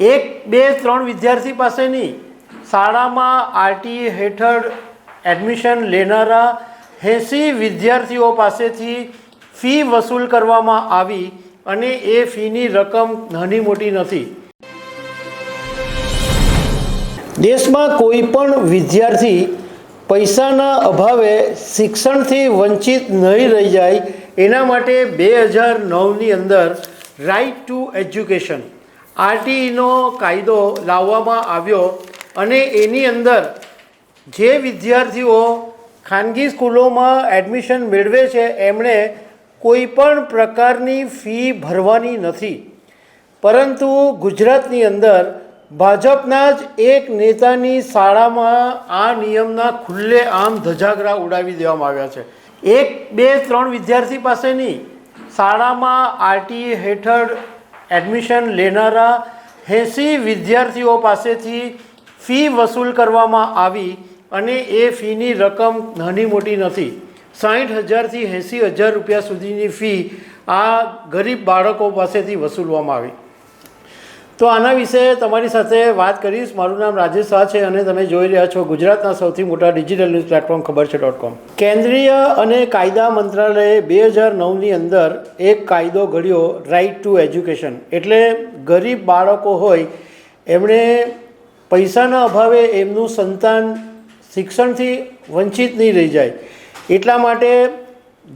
એક, બે, ત્રણ વિદ્યાર્થી પાસેની શાળામાં આરટી હેઠળ એડમિશન લેનારા એંસી વિદ્યાર્થીઓ પાસેથી ફી વસૂલ કરવામાં આવી અને એ ફીની રકમ નાની મોટી નથી. દેશમાં કોઈ પણ વિદ્યાર્થી પૈસાના અભાવે શિક્ષણથી વંચિત નહીં રહી જાય, એના માટે બે હજાર નવની અંદર રાઇટ ટુ એજ્યુકેશન આરટીઈનો કાયદો લાવવામાં આવ્યો અને એની અંદર જે વિદ્યાર્થીઓ ખાનગી સ્કૂલોમાં એડમિશન મેળવે છે, એમણે કોઈ પણ પ્રકારની ફી ભરવાની નથી. પરંતુ ગુજરાતની અંદર ભાજપના જ એક નેતાની શાળામાં આ નિયમના ખુલ્લે આમ ધજાગરા ઉડાવી દેવામાં આવ્યા છે. એક, બે, ત્રણ વિદ્યાર્થી પાસે નહીં. શાળામાં આરટી હેઠળ એડમિશન લેનારા એંસી વિદ્યાર્થીઓ પાસેથી ફી વસૂલ કરવામાં આવી અને એ ફીની રકમ નાની મોટી નથી. સાઠ હજારથી એંસી હજાર રૂપિયા સુધીની ફી આ ગરીબ બાળકો પાસેથી વસૂલવામાં આવી. તો આના વિશે તમારી સાથે વાત કરીશ. મારું નામ રાજેશ શાહ છે અને તમે જોઈ રહ્યા છો ગુજરાતના સૌથી મોટા ડિજિટલ ન્યૂઝ પ્લેટફોર્મ ખબર છે ડોટ કોમ. કેન્દ્રીય અને કાયદા મંત્રાલયે બે હજાર નવની અંદર એક કાયદો ઘડ્યો રાઇટ ટુ એજ્યુકેશન એટલે ગરીબ બાળકો હોય, એમણે પૈસાના અભાવે એમનું સંતાન શિક્ષણથી વંચિત નહીં રહી જાય. એટલા માટે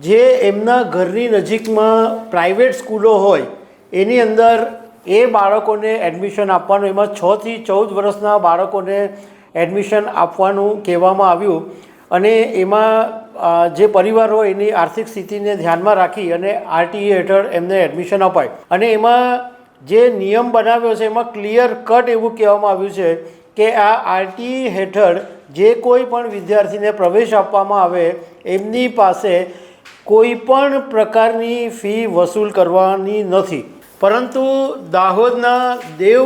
જે એમના ઘરની નજીકમાં પ્રાઇવેટ સ્કૂલો હોય, એની અંદર એ બાળકોને એડમિશન આપવાનું, એમાં છથી ચૌદ વર્ષના બાળકોને એડમિશન આપવાનું કહેવામાં આવ્યું. અને એમાં જે પરિવાર હોય એની આર્થિક સ્થિતિને ધ્યાનમાં રાખી અને આરટીઈ હેઠળ એમને એડમિશન અપાય. અને એમાં જે નિયમ બનાવ્યો છે, એમાં ક્લિયર કટ એવું કહેવામાં આવ્યું છે કે આ આરટી હેઠળ જે કોઈ પણ વિદ્યાર્થીને પ્રવેશ આપવામાં આવે, એમની પાસે કોઈ પણ પ્રકારની ફી વસૂલ કરવાની નથી. પરંતુ દાહોદના દેવ,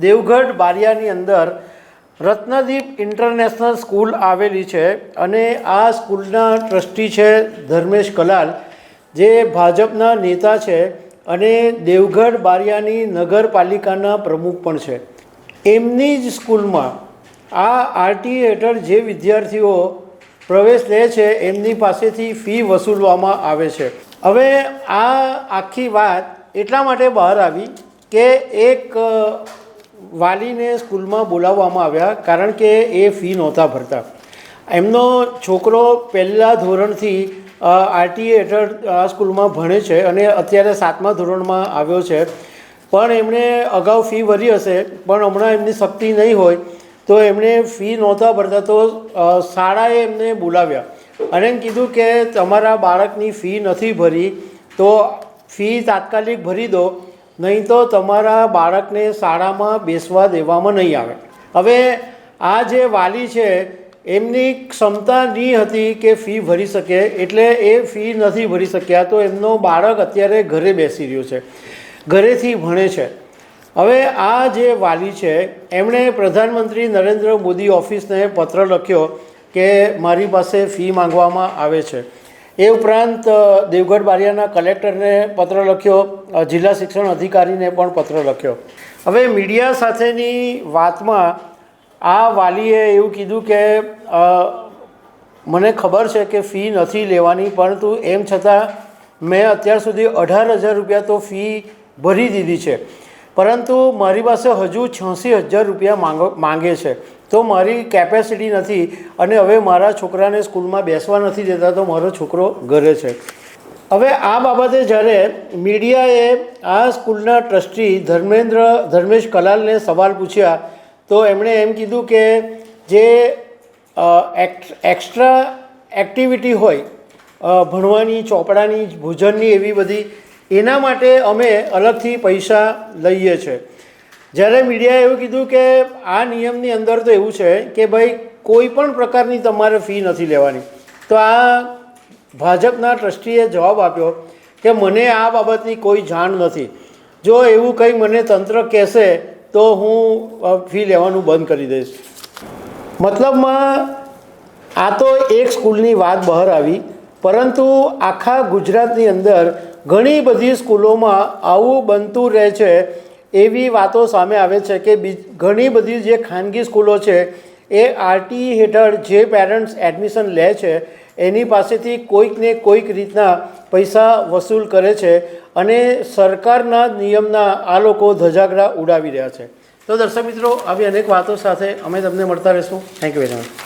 દેવગઢ બારિયાની અંદર રત્નદીપ ઇન્ટરનેશનલ સ્કૂલ આવેલી છે અને આ સ્કૂલના ટ્રસ્ટી છે ધર્મેશ કલાલ, જે ભાજપના નેતા છે અને દેવગઢ બારિયાની નગરપાલિકાના પ્રમુખ પણ છે. એમની જ સ્કૂલમાં આ આરટી હેઠળ જે વિદ્યાર્થીઓ પ્રવેશ લે છે, એમની પાસેથી ફી વસૂલવામાં આવે છે. હવે આ આખી વાત એટલા માટે બહાર આવી કે એક વાલીને સ્કૂલમાં બોલાવવામાં આવ્યા કારણ કે એ ફી નહોતા ભરતા. એમનો છોકરો પહેલાં ધોરણથી આરટી હેઠળ આ સ્કૂલમાં ભણે છે અને અત્યારે સાતમા ધોરણમાં આવ્યો છે. પણ એમણે અગાઉ ફી ભરી હશે, પણ હમણાં એમની શક્તિ નહીં હોય, તો એમણે ફી નહોતા ભરતા તો શાળાએ એમને બોલાવ્યા. અને એમ કીધું કે તમારા બાળકની ફી નથી ભરી, તો ફી તાત્કાલિક ભરી દો, નહીં તો તમારા બાળકને શાળામાં બેસવા દેવામાં નહીં આવે. હવે આ જે વાલી છે, એમની ક્ષમતા નહીં હતી કે ફી ભરી શકે, એટલે એ ફી નથી ભરી શક્યા તો એમનો બાળક અત્યારે ઘરે બેસી રહ્યો છે. ઘરેથી ભણે છે. હવે આ જે વાલી છે, એમણે પ્રધાનમંત્રી નરેન્દ્ર મોદી ઓફિસને પત્ર લખ્યો કે મારી પાસે ફી માંગવામાં આવે છે. એ ઉપરાંત દેવગઢ બારિયાના કલેક્ટરને પત્ર લખ્યો જિલ્લા શિક્ષણ અધિકારીને પણ પત્ર લખ્યો. હવે મીડિયા સાથેની વાતમાં આ વાલીએ એવું કીધું કે મને ખબર છે કે ફી નથી લેવાની, પરંતુ એમ છતાં મેં અત્યાર સુધી અઢાર હજાર રૂપિયા તો ફી ભરી દીધી છે. પરંતુ મારી પાસે હજુ છ્યાસી હજાર રૂપિયા માંગો, માંગે છે. તો મારી કેપેસિટી નથી અને હવે મારા છોકરાને સ્કૂલમાં બેસવા નથી દેતા તો મારો છોકરો ઘરે છે. હવે આ બાબતે જ્યારે મીડિયાએ આ સ્કૂલના ટ્રસ્ટી ધર્મેન્દ્ર, ધર્મેશ કલાલને સવાલ પૂછ્યા, તો એમણે એમ કીધું કે જે એક્સ્ટ્રા એક્ટિવિટી હોય ભણવાની, ચોપડાની, ભોજનની એવી બધી, એના માટે અમે અલગથી પૈસા લઈએ છીએ જ્યારે મીડિયાએ એવું કીધું કે આ નિયમની અંદર તો એવું છે કે ભાઈ કોઈ પણ પ્રકારની તમારે ફી નથી લેવાની. તો આ ભાજપના ટ્રસ્ટીએ જવાબ આપ્યો કે મને આ બાબતની કોઈ જાણ નથી. જો એવું કંઈ મને તંત્ર કહેશે તો હું ફી લેવાનું બંધ કરી દઈશ. મતલબમાં આ તો એક સ્કૂલની વાત બહાર આવી, પરંતુ આખા ગુજરાતની અંદર ઘણી બધી સ્કૂલોમાં આવું બનતું રહે છે એવી વાતો સામે આવે છે કે ઘણી બધી જે ખાનગી સ્કૂલો છે, એ આરટી હેઠળ જે પેરેન્ટ્સ એડમિશન લે છે, એની પાસેથી કોઈક ને કોઈક રીતના પૈસા વસૂલ કરે છે અને સરકારના નિયમના આ લોકો ધજાગરા ઉડાવી રહ્યા છે. તો દર્શક મિત્રો, આવી અનેક વાતો સાથે અમે તમને મળતા રહીશું. Thank you very much